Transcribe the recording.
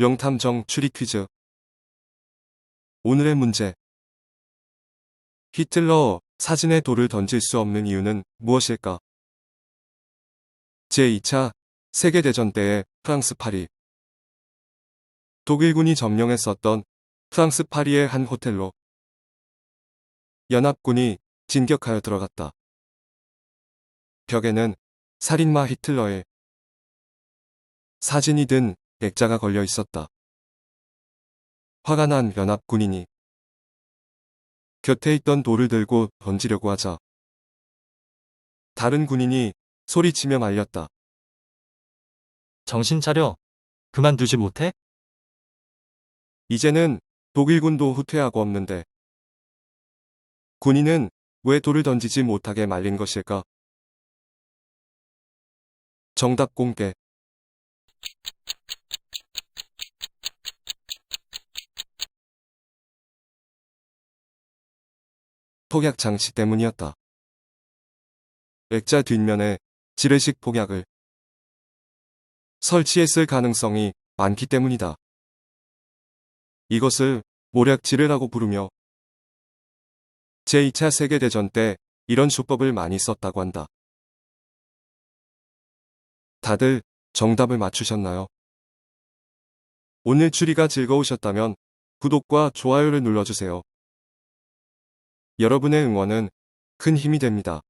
명탐정 추리 퀴즈. 오늘의 문제. 히틀러 사진에 돌을 던질 수 없는 이유는 무엇일까? 제2차 세계대전 때의 프랑스 파리. 독일군이 점령했었던 프랑스 파리의 한 호텔로 연합군이 진격하여 들어갔다. 벽에는 살인마 히틀러의 사진이 든 액자가 걸려 있었다. 화가 난 연합 군인이 곁에 있던 돌을 들고 던지려고 하자 다른 군인이 소리치며 말렸다. 정신 차려. 그만두지 못해? 이제는 독일군도 후퇴하고 없는데 군인은 왜 돌을 던지지 못하게 말린 것일까? 정답 공개 폭약 장치 때문이었다. 액자 뒷면에 지뢰식 폭약을 설치했을 가능성이 많기 때문이다. 이것을 모략지뢰라고 부르며 제2차 세계대전 때 이런 수법을 많이 썼다고 한다. 다들 정답을 맞추셨나요? 오늘 추리가 즐거우셨다면 구독과 좋아요를 눌러주세요. 여러분의 응원은 큰 힘이 됩니다.